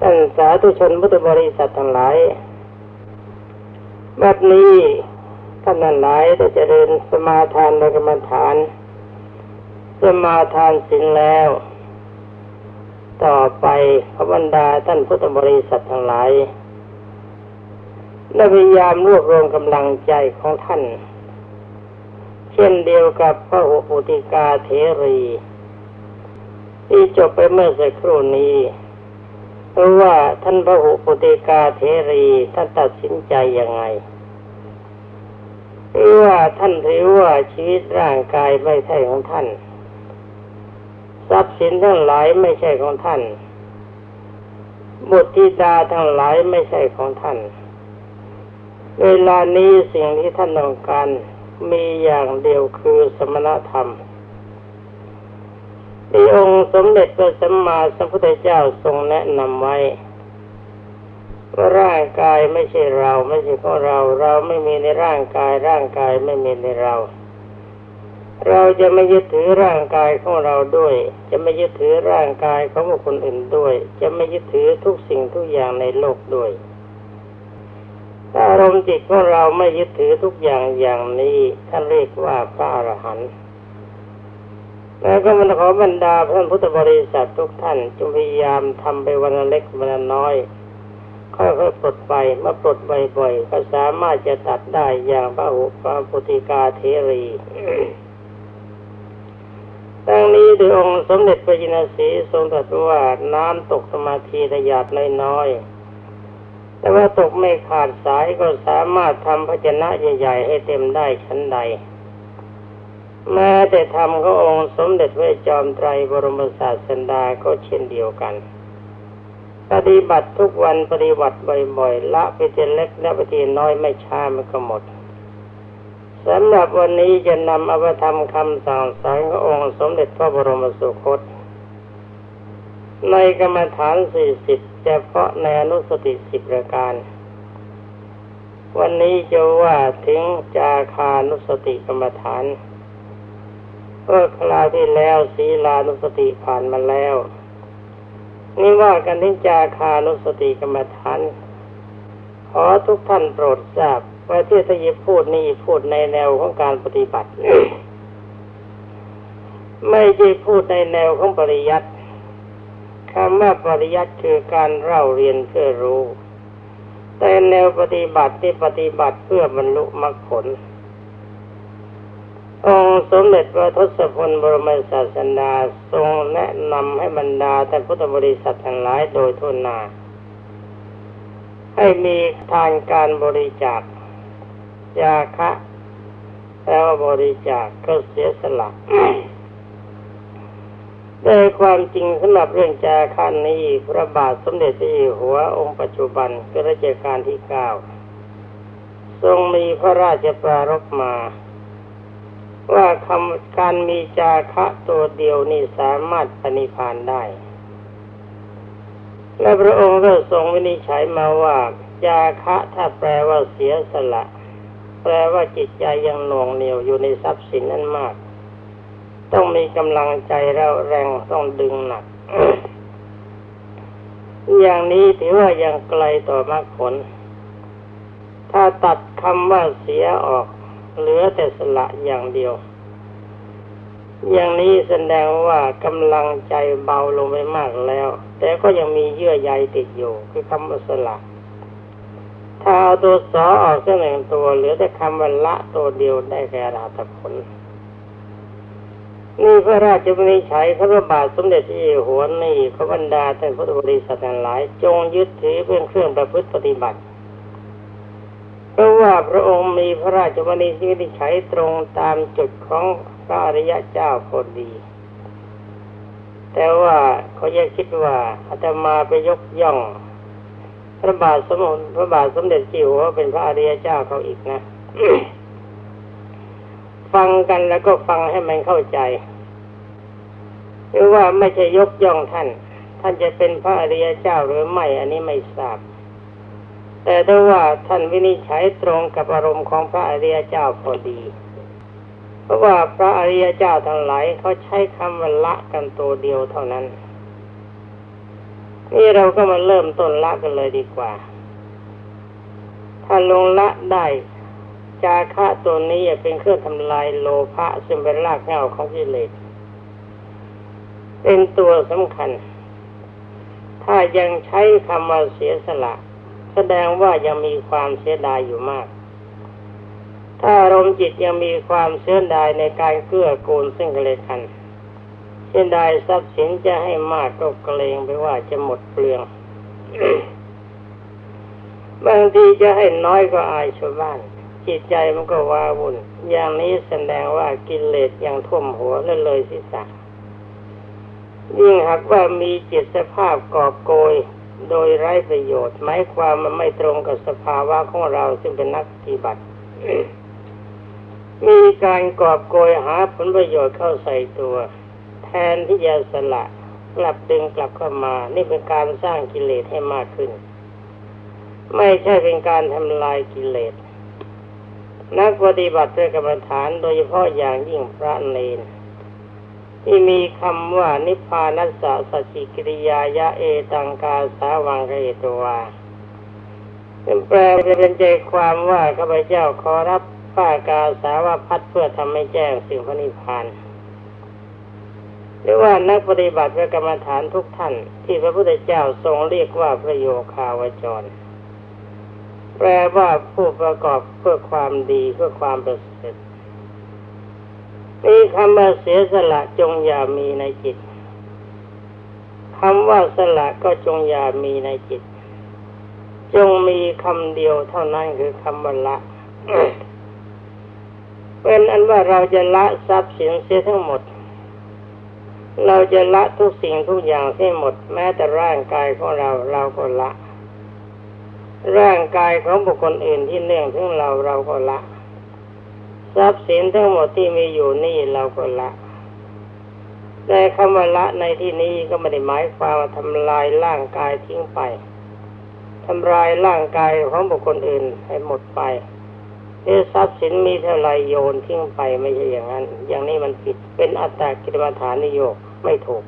ท่านสาธุชนพุทธบริษัททั้งหลายบัดนี้ท่านนั้นหลายได้เจริญสมาทานในกรรมฐาน สมาทานสิ้นแล้ว ต่อไปพระบรรดาท่านพุทธบริษัททั้งหลายได้พยายามรวบรวมกำลังใจของท่าน เช่นเดียวกับพระหุปุติกาเทรี ที่จบไปเมื่อสักครู่นี้ เพราะว่าท่านพระหุปติกาเทรีท่านตัดสินใจยังไงหรือว่าท่านถือว่าชีวิตร่างกายไม่ใช่ของท่าน ทรัพย์สินทั้งหลายไม่ใช่ของท่านบุตรธิดาทั้งหลายไม่ใช่ของท่าน เวลานี้สิ่งที่ท่านต้องการมีอย่างเดียวคือสมณธรรม ที่องค์สมเด็จพระสัมมาสัมพุทธเจ้าทรงแนะนำไว้ว่าร่างกายไม่ใช่เรา ไม่ใช่ของเรา เราไม่มีในร่างกาย ร่างกายไม่มีในเรา เราจะไม่ยึดถือร่างกายของเราด้วย จะไม่ยึดถือร่างกายของบุคคลอื่นด้วย จะไม่ยึดถือทุกสิ่งทุกอย่างในโลกด้วยถ้าอารมณ์จิตของเราไม่ยึดถือทุกอย่างอย่างนี้ท่านเรียกว่าพระอรหันต์ แล้วก็มันขอบรรดาท่านพุทธบริษัททุกท่านจงพยายามทำไปวันเล็กวันน้อยค่อยๆปลดไปเมื่อปลดบ่อยๆก็สามารถจะตัดได้อย่างพระหุพระพุติกาเทรีดังนี้โดยองค์สมเด็จพระจินสีทรงตรัสว่าน้ำตกสมาธิระยาดน้อยๆแต่ว่าตกไม่ขาดสายก็สามารถทำภาชนะใหญ่ๆให้เต็มได้ชั้นใด แม้แต่ธรรมขององค์สมเด็จพระจอมไตรบรมศาสดาก็เช่นเดียวกัน ปฏิบัติทุกวันปฏิบัติบ่อยๆละไปทีเล็กและไปทีน้อยไม่ช้ามันก็หมดสำหรับวันนี้จะนำอภิธรรมคำสั่งสอนขององค์สมเด็จพระบรมสุคต ในกรรมฐานสี่สิบเฉพาะในอนุสติสิบประการ วันนี้จะว่าถึงจาคานุสติกรรมฐาน เมื่อคราวที่แล้วศีลานุสติผ่านมาแล้ว นี่ว่ากันที่จาคานุสติกรรมฐานขอทุกท่านโปรดทราบว่าที่ทยิพูดนี่พูดในแนวของการปฏิบัติ ไม่ใช่พูดในแนวของปริยัติคำว่าปริยัติคือการเล่าเรียนเพื่อรู้ แต่แนวปฏิบัติที่ปฏิบัติเพื่อบรรลุมรรคผล องค์สมเด็จพระทศพลบรมศาสดาทรงแนะนำให้บรรดาท่านพุทธบริษัททั้งหลายโดยทุนนา ให้มีทานการบริจาคยาคะแปลว่าบริจาคก็เสียสละโดยความจริงสำหรับเรื่องจาคันนี้พระบาทสมเด็จพระเจ้าหัวองค์ปัจจุบันก็รัชกาลที่เก้าทรงมีพระราชปรารภมา ว่าคำการมีจาคะตัวเดียวนี่สามารถปณิพานได้ และพระองค์ก็ทรงวินิจฉัยมาว่า จาคะถ้าแปลว่าเสียสละ แปลว่าจิตใจยังหน่วงเหนียวอยู่ในทรัพย์สินนั้นมาก ต้องมีกำลังใจแล้วแรงต้องดึงหนัก อย่างนี้ถือว่ายังไกลต่อมรรคผล ถ้าตัดคำว่าเสียออก เหลือแต่สละอย่างเดียว อย่างนี้แสดงว่ากำลังใจเบาลงไปมากแล้ว แต่ก็ยังมีเยื่อใยติดอยู่ คือคำว่าสละ ถ้าเอาตัวสอออกสักหนึ่งตัว เหลือแต่คำว่าละตัวเดียวได้แก่ราตผลนี่พระราชวินิจฉัยพระบาทสมเด็จพระเจ้าอยู่หัวนี่พระบรรดาท่านพุทธบริษัททั้งหลาย จงยึดถือเป็นเครื่องประพฤติปฏิบัติ เพราะว่าพระองค์มีพระราชวินิจฉัยตรงตามจุดของพระอริยะเจ้าพอดี แต่ว่าเขาจะคิดว่าอาตมาไปยกย่อง พระบาทสมเด็จพระบาทสมเด็จจิ๋วว่าเป็นพระอริยเจ้าเขาอีกนะ ฟังกันแล้วก็ฟังให้มันเข้าใจหรือว่าไม่ใช่ยกย่องท่าน ท่านจะเป็นพระอริยเจ้าหรือไม่ อันนี้ไม่ทราบ แต่ถ้าว่าท่านวินิจฉัยตรงกับอารมณ์ของพระอริยเจ้าพอดี เพราะว่าพระอริยเจ้าทั้งหลายเขาใช้คำว่าละกันตัวเดียวเท่านั้น นี่เราก็มาเริ่มต้นละกันเลยดีกว่า ถ้าลงละได้จาคะตัวนี้เป็นเครื่องทำลายโลภะซึ่งเป็นรากเหง้าของกิเลสเป็นตัวสำคัญ ถ้ายังใช้คำว่าเสียสละ แสดงว่ายังมีความเสียดายอยู่มาก ถ้าอารมณ์จิตยังมีความเสียดายในการเกื้อกูลซึ่งกันและกันเสียดายทรัพย์สินจะให้มากก็เกรงไปว่าจะหมดเปลืองบางทีจะให้น้อยก็อายชาวบ้าน จิตใจมันก็ว้าวุ่น อย่างนี้แสดงว่ากิเลสยังท่วมหัวและเลยศีรษะยิ่งหากว่ามีจิตสภาพกอบโกย โดยไร้ประโยชน์หมายความมันไม่ตรงกับสภาวะของเราซึ่งเป็นนักปฏิบัติ มีการกอบโกยหาผลประโยชน์เข้าใส่ตัว แทนที่จะสละกลับดึงกลับเข้ามา นี่เป็นการสร้างกิเลสให้มากขึ้น ไม่ใช่เป็นการทำลายกิเลสนักปฏิบัติเพื่อกรรมฐานโดยเฉพาะอย่างยิ่งพระเนน ที่มีคำว่านิพพานัสสะสัจจิกิริยายะเอตังกาสาวังเรตวาเป็นแปลเป็นใจความว่าข้าพเจ้าขอรับผ้ากาสาวพัดเพื่อทำให้แจ้งสิ่งพระนิพพานหรือว่านักปฏิบัติพื่อกรรมฐานทุกท่าน ที่พระพุทธเจ้าทรงเรียกว่าประโยคาวจร แปลว่าผู้ประกอบเพื่อความดีเพื่อความประเสริฐ นี่คำว่าเสียสละจงอย่ามีในจิตคำว่าสละก็จงอย่ามีในจิต จงมีคำเดียวเท่านั้นคือคำว่าละเป็นอันว่าเราจะละทรัพย์สินเสียทั้งหมด เราจะละทุกสิ่งทุกอย่างเสียหมด แม้แต่ร่างกายของเราเราก็ละ ร่างกายของบุคคลอื่นที่เนื่องถึงเราเราก็ละ ทรัพย์สินทั้งหมดที่มีอยู่นี่เราก็ละแต่คำว่าละในที่นี้ก็ไม่ได้หมายความว่าทำลายร่างกายทิ้งไปทำลายร่างกายของบุคคลอื่นให้หมดไปเอทรัพย์สินมีเท่าไรโยนทิ้งไปไม่ใช่อย่างนั้น อย่างนี้มันผิดเป็นอัตตากิรมฐานนิโยกไม่ถูก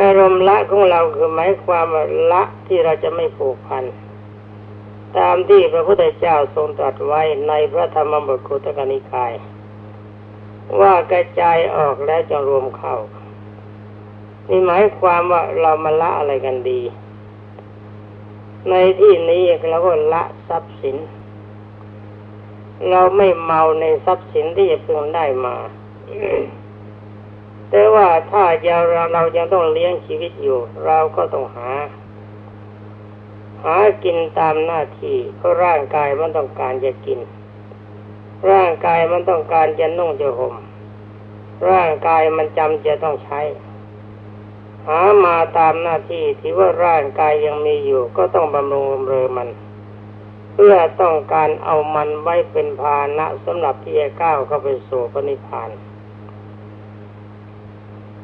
อารมณ์ละของเราคือหมายความว่าละที่เราจะไม่ผูกพัน ตามที่พระพุทธเจ้าทรงตรัสไว้ในพระธรรมบทคุตกนิกาย ว่ากระจายออกแล้วจะรวมเข้านี่หมายความว่าเรามาละอะไรกันดี ในที่นี้เราก็ละทรัพย์สิน เราไม่เมาในทรัพย์สินที่จะเพิ่งได้มาแต่ว่าถ้าเราเรายังต้องเลี้ยงชีวิตอยู่ เราก็ต้องหา หากินตามหน้าที่เพราะร่างกายมันต้องการจะกิน ร่างกายมันต้องการจะนุ่งจะห่มร่างกายมันจำจะต้องใช้ หามาตามหน้าที่ที่ว่าร่างกายยังมีอยู่ ก็ต้องบำรุงบำเรอมัน เพื่อต้องการเอามันไว้เป็นภาณะสำหรับที่จะก้าวเข้าไปสู่พระนิพพาน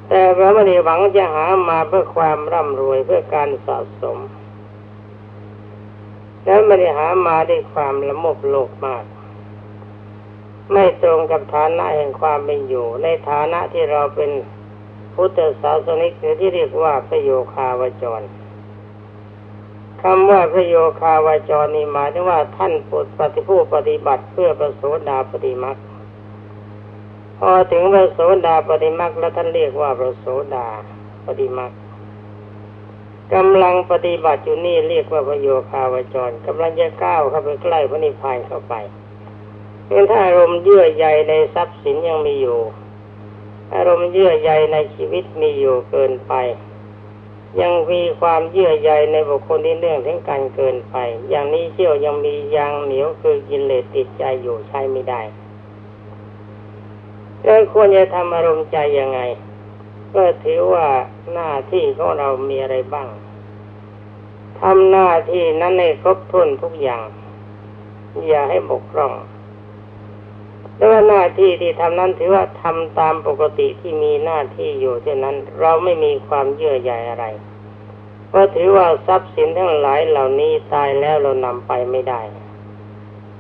แต่พระมณีหวังจะหามาเพื่อความร่ำรวยเพื่อการสะสม แล้วไม่ได้หามาด้วยความละโมบโลกมาก ไม่ตรงกับฐานะแห่งความเป็นอยู่ ในฐานะที่เราเป็นพุทธศาสนิกหรือที่เรียกว่าพระโยคาวจรคำว่าพระโยคาวจรนี่หมายถึงว่าท่านปฏิผู้ปฏิบัติเพื่อประโสดาปฏิมักพอถึงพระโสดาปฏิมักแล้วท่านเรียกว่าพระโสดาปฏิมัก กำลังปฏิบัติอยู่นี่เรียกว่าประโยคาวจรกำลังจะก้าวเข้าไปใกล้พระนิพพานเข้าไปเพียงถ้าอารมณ์เยื่อใยในทรัพย์สินยังมีอยู่ อารมณ์เยื่อใยในชีวิตมีอยู่เกินไป ยังมีความเยื่อใยในบุคคลที่เรื่องถึงกันเกินไป อย่างนี้เชี่ยวยังมียางเหนียวคือกินเลสติดใจอยู่ใช้ไม่ได้แล้วควรจะทำอารมณ์ใจยังไง ก็ถือว่าหน้าที่ของเรามีอะไรบ้างทำหน้าที่นั้นในครบถ้วนทุกอย่าง อย่าให้บกพร่องแล้วหน้าที่ที่ทำนั้นถือว่าทำตามปกติที่มีหน้าที่อยู่เท่านั้นเราไม่มีความเยื่อใยอะไรเพราะถือว่าทรัพย์สินทั้งหลายเหล่านี้ตายแล้วเรานำไปไม่ได้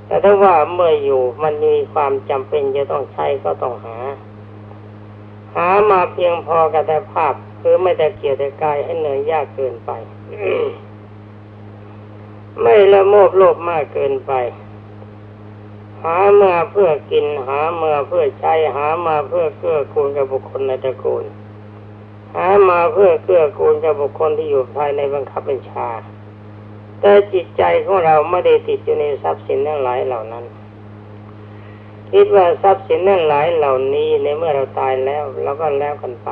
แต่ถ้าว่าเมื่ออยู่มันมีความจำเป็นจะต้องใช้ก็ต้องหาามาเพียงพอกับแต่ภาพ คือไม่แต่เกียรติกายให้เหนื่อยยากเกินไป ไม่ละโมบโลภมากเกินไป หามาเพื่อกินหามาเพื่อใช้หามาเพื่อเกื้อกูลกับบุคคลในตระกูล หามาเพื่อเกื้อกูลกับบุคคลที่อยู่ภายในบังคับบัญชา แต่จิตใจของเราไม่ได้ติดอยู่ในทรัพย์สินทั้งหลายเหล่านั้น คิดว่าทรัพย์สินทั้งหลายเหล่านี้ในเมื่อเราตายแล้วเราก็แล้วกันไป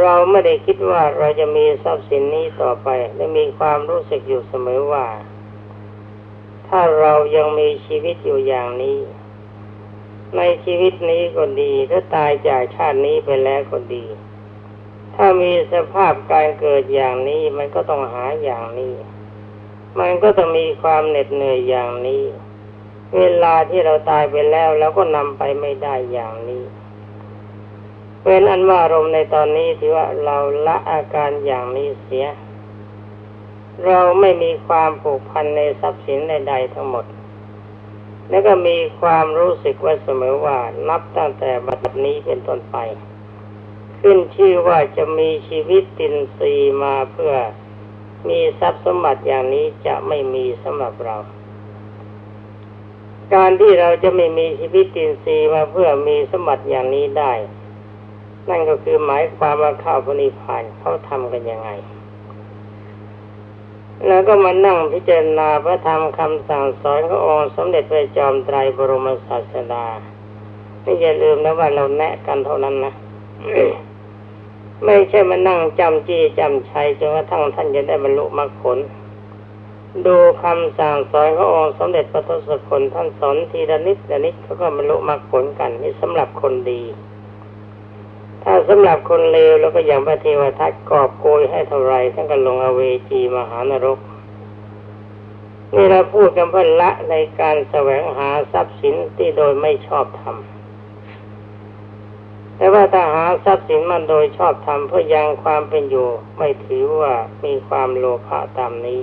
เราไม่ได้คิดว่าเราจะมีทรัพย์สินนี้ต่อไปและมีความรู้สึกอยู่เสมอว่า ถ้าเรายังมีชีวิตอยู่อย่างนี้ ในชีวิตนี้ก็ดีถ้าตายจากชาตินี้ไปแล้วก็ดี ถ้ามีสภาพการเกิดอย่างนี้มันก็ต้องหาอย่างนี้ มันก็ต้องมีความเหน็ดเหนื่อยอย่างนี้ เวลาที่เราตายไปแล้วเราก็นำไปไม่ได้อย่างนี้เป็นอันว่าอารมณ์ในตอนนี้ถือว่าเราละอาการอย่างนี้เสีย เราไม่มีความผูกพันในทรัพย์สินใดๆทั้งหมด แล้วก็มีความรู้สึกว่าเสมอว่านับตั้งแต่บัดนี้เป็นต้นไป ขึ้นชื่อว่าจะมีชีวิตตินซีมาเพื่อมีทรัพย์สมบัติอย่างนี้จะไม่มีสำหรับเรา การที่เราจะไม่มีชีวิตตินซีมาเพื่อมีสมบัติอย่างนี้ได้ นั่นก็คือหมายความว่าข้าวพนิพานเขาทำกันยังไง แล้วก็มานั่งพิจารณาพระธรรมคำสั่งสอนขององค์สมเด็จพระจอมไตรบรมศาสดาไม่อย่าลืมนะว่าเราแนะกันเท่านั้นนะไม่ใช่มานั่งจำจี้จำชัยจนกระทั่งท่านจะได้บรรลุมรรคผล ดูคำสั่งสอนขององค์สมเด็จพระทศพลท่านสอนทีละนิดละนิดเขาก็บรรลุมรรคผลกันนี่สำหรับคนดี ถ้าสำหรับคนเลวแล้วก็อย่างพระเทวทัตกอบโกยให้เท่าไรท่านก็ลงอเวจีมหานรกนี่เราพูดกันเพื่อละในการแสวงหาทรัพย์สินที่โดยไม่ชอบทำแต่ว่าถ้าหาทรัพย์สินมันโดยชอบทำเพื่อยังความเป็นอยู่ ไม่ถือว่ามีความโลภะตามนี้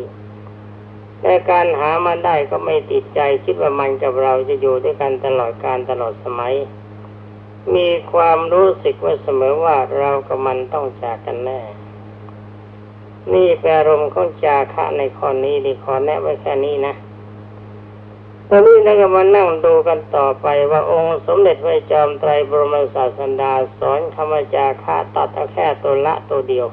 ในการหามันได้ก็ไม่ติดใจคิดว่ามันกับเราจะอยู่ด้วยกันตลอดการตลอดสมัย มีความรู้สึกว่าเสมอว่าเรากับมันต้องจากกันแน่ นี่แปลรมของจาคะในข้อนี้ดีขอแนะไว้แค่นี้นะตอนนี้เราก็มานั่งดูกันต่อไปว่าองค์สมเด็จพระจอมไตรบรมศาสดาสอนคำว่าจาคะตัดแค่ตัวละตัวเดียว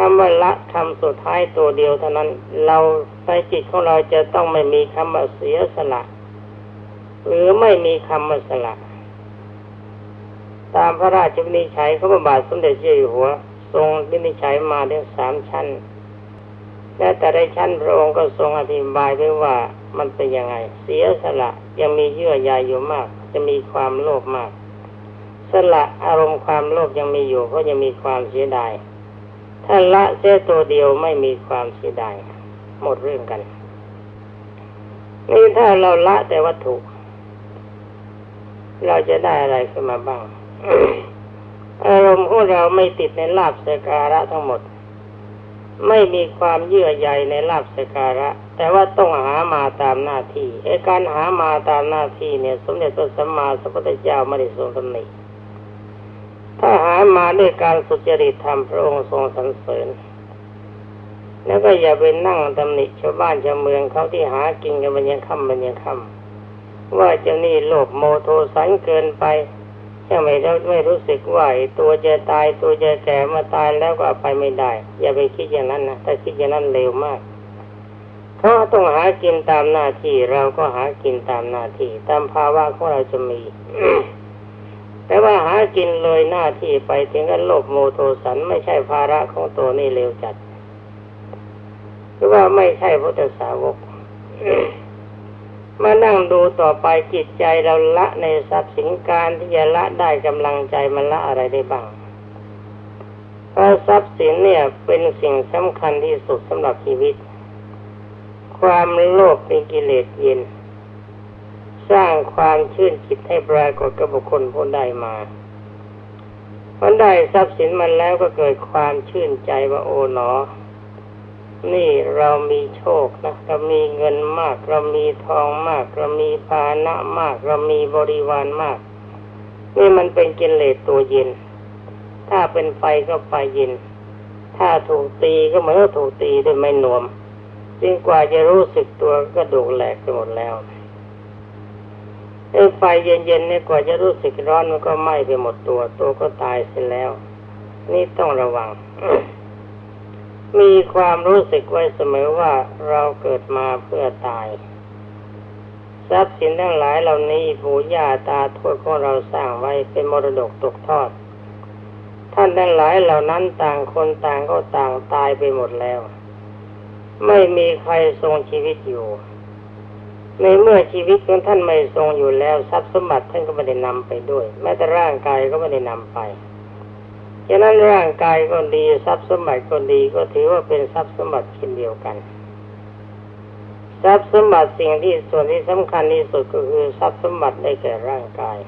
คำว่าละคำสุดท้ายตัวเดียวเท่านั้น เราในจิตของเราจะต้องไม่มีคำว่าเสียสละ หรือไม่มีคำว่าสละ ตามพระราชวินิจฉัยของพระบาทสมเด็จเจ้าอยู่หัว ทรงวินิจฉัยมาเรียสามชั้น และแต่ในชั้นพระองค์ก็ทรงอธิบายไว้ว่ามันเป็นยังไง เสียสละยังมีเยื่อใยอยู่มาก จะมีความโลภมาก สละอารมณ์ความโลภยังมีอยู่ก็ยังมีความเสียดาย ถ้าละเสียตัวเดียวไม่มีความเสียดายหมดเรื่องกัน นี่ถ้าเราละแต่วัตถุ เราจะได้อะไรขึ้นมาบ้าง อารมณ์ของเราไม่ติดในลาบสการะทั้งหมด ไม่มีความเยื่อใยในลาบสการะ แต่ว่าต้องหามาตามหน้าที่ไอ้การหามาตามหน้าที่เนี่ย สมเด็จพระสัมมาสัมพุทธเจ้าไม่ได้ทรงตำหนิ ถ้าหามาด้วยการสุจริตธรรมพระองค์ทรงสรรเสริญ แล้วก็อย่าไปนั่งตำหนิชาวบ้านชาวเมืองเขาที่หากินกันบันยังค่ำบันยังค่ำว่าเจะนี่โลภโมโทสันเกินไปยังไม่เราไม่รู้สึกว่าตัวจะตายตัวจะแก่มาตายแล้วก็ไปไม่ได้ อย่าไปคิดอย่างนั้นนะถ้าคิดอย่างนั้นเร็วมากเพราต้องหากินตามหน้าที่เราก็หากินตามหน้าที่ ตามภาวะของเราจะมี แต่ว่าหากินเลยหน้าที่ไปถึงกันโลภโมโทสันไม่ใช่ภาระของตัวนี่เร็วจัดคือว่าไม่ใช่พุทธสาวกมานั่งดูต่อไปจิตใจเราละในทรัพย์สินการที่จะละได้กำลังใจมันละอะไรได้บ้างเพราะทรัพย์สินเนี่ยเป็นสิ่งสำคัญที่สุดสำหรับชีวิต ความโลภเป็นกิเลสเย็น สร้างความชื่นจิตให้ปรากฏกับบุคคลผู้ได้มามันได้ทรัพย์สินมันแล้วก็เกิดความชื่นใจว่าโอ๋หนอ นี่เรามีโชคนะเรามีเงินมาก เรามีทองมาก เรามีภาณะมาก เรามีบริวารมาก นี่มันเป็นกิเลสตัวเย็น ถ้าเป็นไฟก็ไฟเย็น ถ้าถูกตีก็เหมือนถูกตีด้วยไม้นวม จึงกว่าจะรู้สึกตัวก็ดูกแหลกไปหมดแล้ว ไอ้ไฟเย็นๆเนี่ยกว่าจะรู้สึกร้อนมันก็ไหม้ไปหมดตัว ตัวก็ตายเสียแล้ว นี่ต้องระวัง มีความรู้สึกไว้เสมอว่าเราเกิดมาเพื่อตาย ทรัพย์สินทั้งหลายเหล่านี้ปู่ย่าตาทวดของเราสร้างไว้เป็นมรดกตกทอด ท่านทั้งหลายเหล่านั้นต่างคนต่างก็ต่างตายไปหมดแล้ว ไม่มีใครทรงชีวิตอยู่ ในเมื่อชีวิตของท่านไม่ทรงอยู่แล้ว ทรัพย์สมบัติท่านก็ไม่ได้นำไปด้วย แม้แต่ร่างกายก็ไม่ได้นำไปฉะนั้นร่างกายก็ดีทรัพย์สมบัติก็ดีก็ถือว่าเป็นทรัพย์สมบัติชิ้นเดียวกัน ทรัพย์สมบัติสิ่งที่ส่วนที่สำคัญที่สุดก็คือทรัพย์สมบัติได้แก่ร่างกาย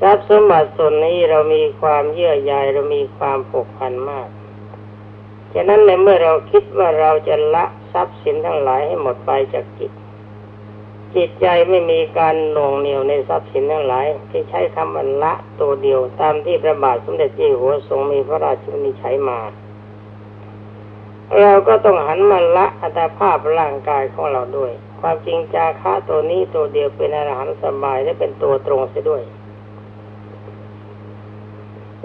ทรัพย์สมบัติส่วนนี้เรามีความเยื่อใยเรามีความผูกพันมากฉะนั้นในเมื่อเราคิดว่าเราจะละทรัพย์สินทั้งหลายให้หมดไปจากจิต จิตใจไม่มีการหน่วงเหนียวในทรัพย์สินทั้งหลาย ที่ใช้คำว่าละตัวเดียวตามที่พระบาทสมเด็จเจ้าอยู่หัวทรงมีพระราชินิจฉัยมา เราก็ต้องหันมาละอัตภาพร่างกายของเราด้วย ความจริงจาคะตัวนี้ตัวเดียวเป็นอรหันต์สบายและเป็นตัวตรงเสียด้วย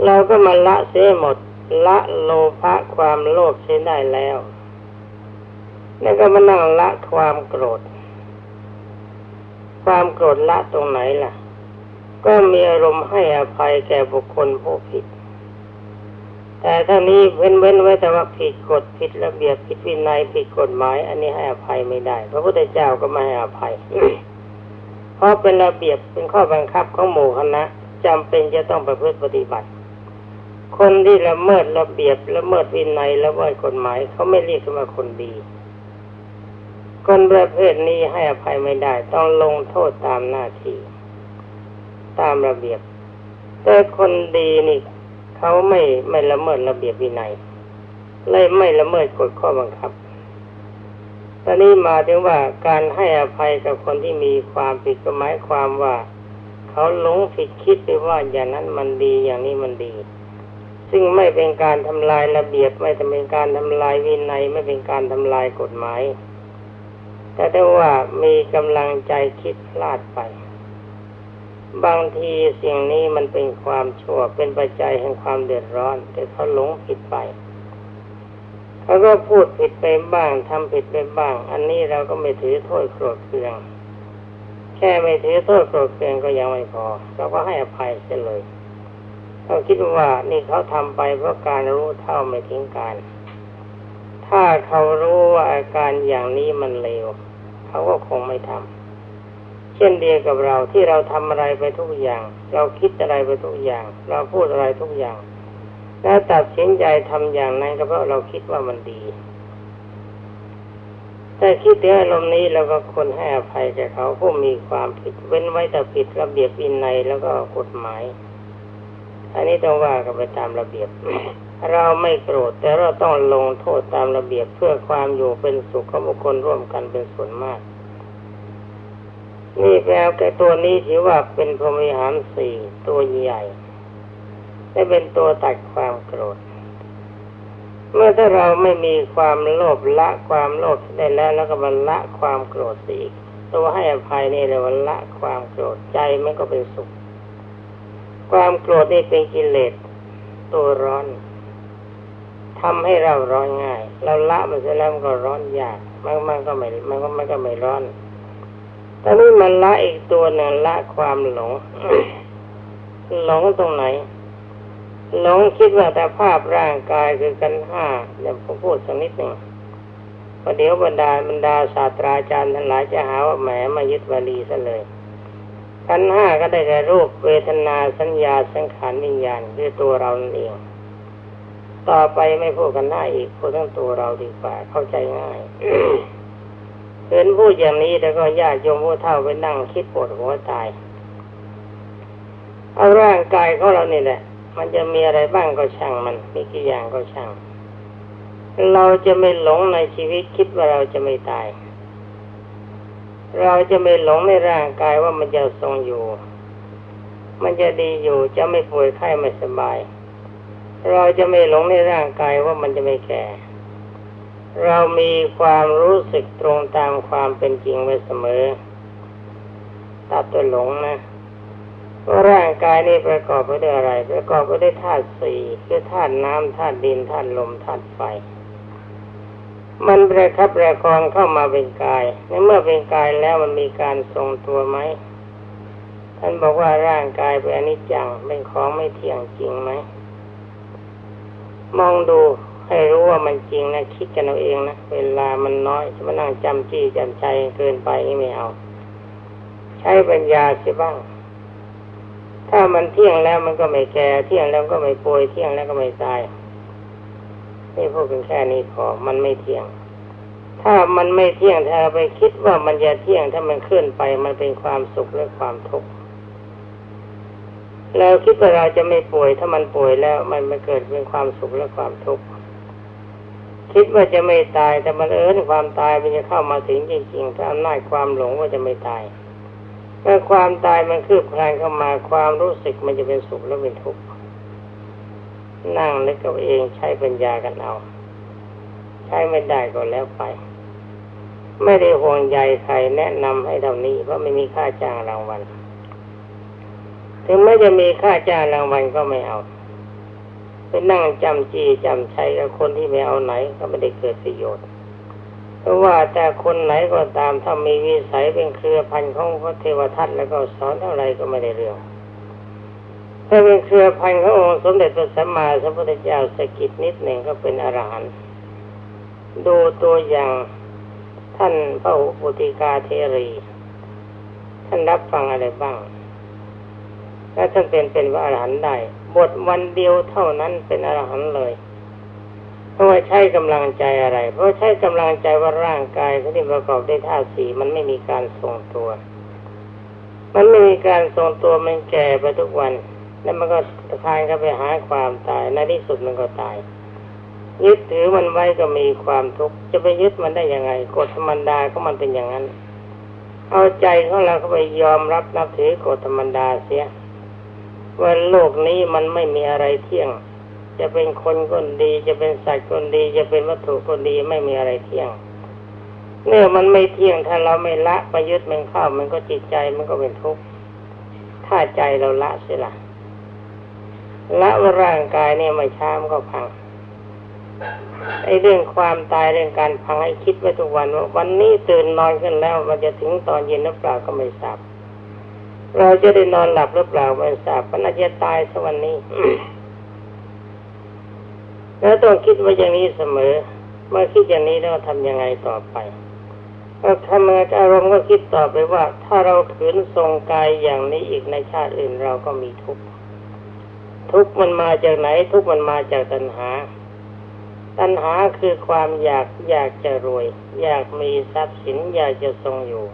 เราก็มาละเสียหมดละโลภะความโลภเสียได้แล้ว แล้วก็มานั่งละความโกรธ ความโกรธละตรงไหนล่ะ ก็มีอารมณ์ให้อภัยแก่บุคคลผู้ผิด แต่ถ้านี้เว้นเว้นไว้แต่ว่าผิดกฎผิดระเบียบผิดวินัยผิดกฎหมาย อันนี้ให้อภัยไม่ได้ พระพุทธเจ้าก็ไม่ให้อภัย เพราะเป็นระเบียบเป็นข้อบังคับของหมู่คณะจำเป็นจะต้องประพฤติปฏิบัติ คนที่ละเมิดระเบียบละเมิดวินัยละเมิดกฎหมายเขาไม่เรียกว่าคนดี คนประเภทนี้ให้อภัยไม่ได้ต้องลงโทษตามหน้าที่ ตามระเบียบ แต่คนดีนี่เขาไม่ไม่ละเมิดระเบียบวินัยเลยไม่ละเมิดกฎข้อบังคับตอนนี้มาถึงว่าการให้อภัยกับคนที่มีความผิดก็หมายความว่าเขาหลงผิดคิดไปว่าอย่างนั้นมันดีอย่างนี้มันดี ซึ่งไม่เป็นการทำลายระเบียบไม่เป็นการทำลายวินัยไม่เป็นการทำลายกฎหมาย แต่ได้ว่ามีกำลังใจคิดพลาดไป บางทีสิ่งนี้มันเป็นความชั่วเป็นปัจจัยแห่งความเดือดร้อน แต่เขาหลงผิดไปเขาก็พูดผิดไปบ้างทำผิดไปบ้าง อันนี้เราก็ไม่ถือโทษโกรธเคือง แค่ไม่ถือโทษโกรธเคืองก็ยังไม่พอเราก็ให้อภัยเสียเลยเขาคิดว่านี่เขาทำไปเพราะการรู้เท่าไม่ทิ้งการ ถ้าเขารู้ว่าอาการอย่างนี้มันเลว เขาก็คงไม่ทำเช่นเดียวกับเราที่เราทำอะไรไปทุกอย่าง เราคิดอะไรไปทุกอย่าง เราพูดอะไรทุกอย่าง แล้วตัดสินใจทำอย่างนั้นก็เพราะเราคิดว่ามันดี แต่คิดถึงอารมณ์นี้เราก็ควรให้อภัยแก่เขาผู้มีความผิดเว้นไว้แต่ผิดระเบียบวินัยแล้วก็กฎหมาย อันนี้ต้องว่ากันไปตามระเบียบ เราไม่โกรธแต่เราต้องลงโทษตามระเบียบเพื่อความอยู่เป็นสุขของบุคคลร่วมกันเป็นส่วนมาก นี่แปลแก่ตัวนี้ถือว่าเป็นพรหมิหารสี่ตัวใหญ่และเป็นตัวตัดความโกรธ เมื่อถ้าเราไม่มีความโลภละความโลภได้แล้วแล้วก็มันละความโกรธสีกตัวให้อภัยนี่เลยวันละความโกรธใจมันก็เป็นสุข ความโกรธนี่เป็นกิเลสตัวร้อนทำให้เราร้อนง่าย เราละมันเสร็จแล้วมันก็ร้อนยากมันมันก็ไม่มันก็มันก็ไม่ร้อนตอนนี้มันละอีกตัวหนึ่งละความหลงหลงตรงไหนหลงคิดว่าแต่ภาพร่างกายคือกันห้าเดี๋ยวผมพูดสักนิดหนึ่งพอเดี๋ยวบรรดาบรรดาศาสตราจารย์ทั้งหลายจะหาว่าแหมมายึดวลีซะเลย กันห้าก็ได้แก่รูปเวทนาสัญญาสังขารวิญญาณคือตัวเรานั่นเองต่อไปไม่พูดกันหน้าอีกพูดทั้งตัวเราดีกว่าเข้าใจง่ายเห็นพูดอย่างนี้แล้วก็ญาติโยมผู้เฒ่าไปนั่งคิดปวดหัวตายเอาร่างกายของเรานี่แหละ มันจะมีอะไรบ้างก็ช่างมันมีกี่อย่างก็ช่าง เราจะไม่หลงในชีวิตคิดว่าเราจะไม่ตาย เราจะไม่หลงในร่างกายว่ามันจะทรงอยู่ มันจะดีอยู่จะไม่ป่วยไข้ไม่สบาย เราจะไม่หลงในร่างกายว่ามันจะไม่แก่ เรามีความรู้สึกตรงตามความเป็นจริงไว้เสมอ ตัดตัวหลงนะว่าร่างกายนี้ประกอบไปด้วยอะไร ประกอบไปด้วยธาตุสี่คือธาตุน้ำธาตุดินธาตุลมธาตุไฟ มันประคับประคองเข้ามาเป็นกายในเมื่อเป็นกายแล้วมันมีการทรงตัวไหมท่านบอกว่าร่างกายเป็นอนิจจังเป็นของไม่เที่ยงจริงไหมมองดูให้รู้ว่ามันจริงนะคิดกันเอาเองนะเวลามันน้อยจะมานั่งจำจี้จำใจเกินไปไม่เอา ใช้ปัญญาสิบ้าง ถ้ามันเที่ยงแล้วมันก็ไม่แก่เที่ยงแล้วก็ไม่ป่วยเที่ยงแล้วก็ไม่ตาย นี่พูดกันแค่นี้พอมันไม่เที่ยง ถ้ามันไม่เที่ยงถ้าเราไปคิดว่ามันจะเที่ยงถ้ามันเคลื่อนไป มันเป็นความสุขและความทุกข์เราคิดว่าเราจะไม่ป่วย ถ้ามันป่วยแล้ว มันมาเกิดเป็นความสุขและความทุกข์คิดว่าจะไม่ตายแต่มันเอิญความตายมันจะเข้ามาถึงจริงๆถ้าอำนาจความหลงว่าจะไม่ตายเมื่อความตายมันคืบคลานเข้ามาความรู้สึกมันจะเป็นสุขและเป็นทุกข์ นั่งนึกกับเองใช้ปัญญากันเอา ใช้ไม่ได้ก็แล้วไป ไม่ได้ห่วงใยใครแนะนำให้เท่านี้เพราะไม่มีค่าจ้างรางวัล ถึงแม้จะมีค่าจ้างรางวัลก็ไม่เอาไปนั่งจำจีจำชัยกับคนที่ไม่เอาไหนก็ไม่ได้เกิดประโยชน์ เพราะว่าแต่คนไหนก็ตามถ้ามีวิสัยเป็นเครือพันธุ์ของพระเทวทัตแล้วก็สอนเท่าไรก็ไม่ได้เรื่อง ถ้าเป็นเครือพันธ์ขององค์สมเด็จพระสัมมาสัมพุทธเจ้าสกิดนิดหนึ่งก็เป็นอรหันต์ดูตัวอย่างท่านพระอุปติกาเทรี ท่านรับฟังอะไรบ้าง และท่านเป็นเป็นพระอรหันต์ได้บทวันเดียวเท่านั้นเป็นอรหันต์เลยเพราะว่าใช้กำลังใจอะไร เพราะใช้กำลังใจว่าร่างกายที่ประกอบด้วยธาตุสีมันไม่มีการทรงตัว มันไม่มีการทรงตัวมันแก่ไปทุกวัน แล้วมันก็ทานก็ไปหาความตาย ในที่สุดมันก็ตาย ยึดถือมันไว้ก็มีความทุกข์ จะไปยึดมันได้ยังไง กฎธรรมดาก็มันเป็นอย่างนั้น เอาใจของเราเข้าไปยอมรับนับถือกฎธรรมดาเสียว่าโลกนี้มันไม่มีอะไรเที่ยง จะเป็นคนก็ดี จะเป็นสัตว์ก็ดี จะเป็นวัตถุก็ดี ไม่มีอะไรเที่ยง เมื่อมันไม่เที่ยงถ้าเราไม่ละไปยึดมันเข้ามันก็จิตใจมันก็เป็นทุกข์ ถ้าใจเราละเสียละ ละว่าร่างกายเนี่ยไม่ช้ามนก็พังไอ้เรื่องความตายเรื่องการพังให้คิดไว้ทุกวันว่าวันนี้ตื่นนอนขึ้นแล้ว มันจะถึงตอนเย็นหรือเปล่าก็ไม่ทราบเราจะได้นอนหลับหรือเปล่าไม่ทราบมันอาจจะตายสักวันนี้แล้วต้องคิดไว่าอย่างนี้เสมอ เมื่อคิดอย่างนี้แล้วทำยังไงต่อไปก็ทำงานอารมณ์ก็คิดต่อไปว่า ถ้าเราขืนทรงกายอย่างนี้อีกในชาติอื่นเราก็มีทุกข์ ทุกมันมาจากไหน ทุกมันมาจากตัณหา ตัณหาคือความอยากอยากจะรวย อยากมีทรัพย์สินอยากจะทรงอยู่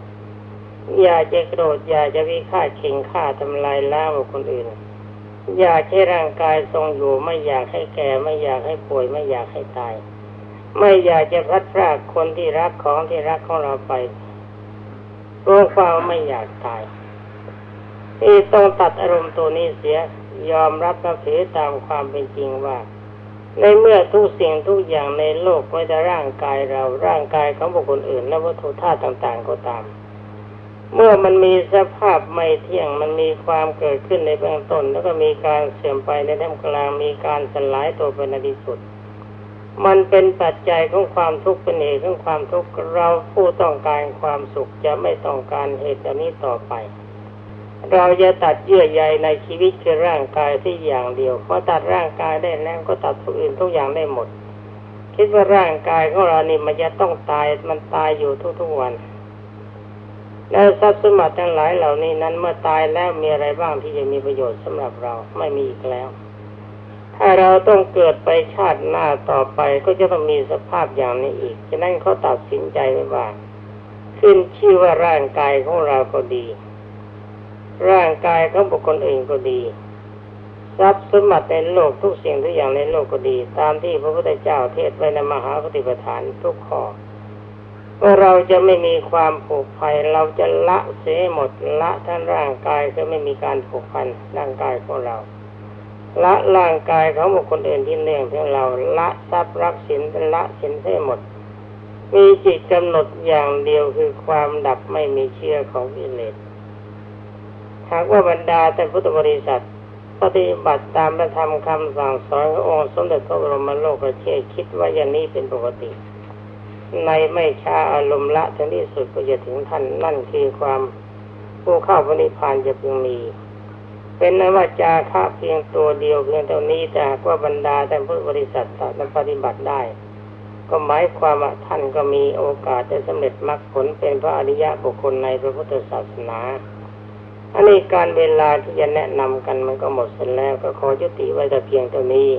อยากจะโกรธอยากจะวิฆาตเข่งฆ่าทำลายล้างคนอื่น อยากให้ร่างกายทรงอยู่ ไม่อยากให้แก่ไม่อยากให้ป่วยไม่อยากให้ตาย ไม่อยากจะพัดพรากคนที่รักของที่รักของเราไปรู้ความไม่อยากตายนี่ต้องตัดอารมณ์ตัวนี้เสีย ยอมรับนับถือตามความเป็นจริงว่า ในเมื่อทุกสิ่งทุกอย่างในโลกไม่แต่ร่างกายเราร่างกายของบุคคลอื่น และวัตถุธาตุต่างๆก็ตาม เมื่อมันมีสภาพไม่เที่ยงมันมีความเกิดขึ้นในเบื้องต้น แล้วก็มีการเสื่อมไปในท่ามกลางมีการสลายตัวไปในที่สุด มันเป็นปัจจัยของความทุกข์เป็นเหตุของความทุกข์เราผู้ต้องการความสุขจะไม่ต้องการเหตุอันนี้ต่อไป เราจะตัดเยื่อใยในชีวิตคือร่างกายที่อย่างเดียว เพอตัดร่างกายได้แล้วก็ตัดทุกอื่นทุกอย่างได้หมด คิดว่าร่างกายของเรานี่มันจะต้องตายมันตายอยู่ทุกๆวัน แล้วทรัพย์สมบัติทั้งหลายเหล่านี้นั้นเมื่อตายแล้วมีอะไรบ้างที่จะมีประโยชน์สำหรับเราไม่มีอีกแล้ว ถ้าเราต้องเกิดไปชาติหน้าต่อไปก็จะต้องมีสภาพอย่างนี้อีกฉะนั้นเขาตัดสินใจไว้ว่าขึ้นชื่อว่าร่างกายของเราก็ดี ร่างกายของบุคคลอื่นก็ดี ทรัพย์สมบัติในโลกทุกสิ่งทุกอย่างในโลกก็ดี ตามที่พระพุทธเจ้าเทศไว้ในมหาปฏิปทานทุกข้อว่าเราจะไม่มีความผูกพันเราจะละเสียหมดละทั้งร่างกายก็ไม่มีการผูกพันร่างกายของเรา ละร่างกายของบุคคลอื่นที่เนื่องถึงเราละทรัพย์รักสินละสินให้หมด มีจิตกำหนดอย่างเดียวคือความดับไม่มีเชื่อของกิเลส หากว่าบรรดาแต่พุทธบริษัทปฏิบัติตามพระธรรมคำสั่งสอนขององค์สมเด็จพระบรมโลกเชษคิดว่าอย่างนี้เป็นปกติ ในไม่ช้าอารมณ์ละถึงที่สุดก็จะถึงท่านนั่นคือความผู้เข้าพระนิพพานจะพึงมี เป็นนว่าจาคะเพียงตัวเดียวเพียงเท่านี้แต่หากว่าบรรดาแต่พุทธบริษัทสามารถปฏิบัติได้ ก็หมายความว่าท่านก็มีโอกาสจะสำเร็จมรรคผลเป็นพระอริยะบุคคลในพระพุทธศาสนา อันนี้การเวลาที่จะแนะนำกันมันก็หมดสิ้นแล้วก็ขอยุติไว้แต่เพียงเท่านี้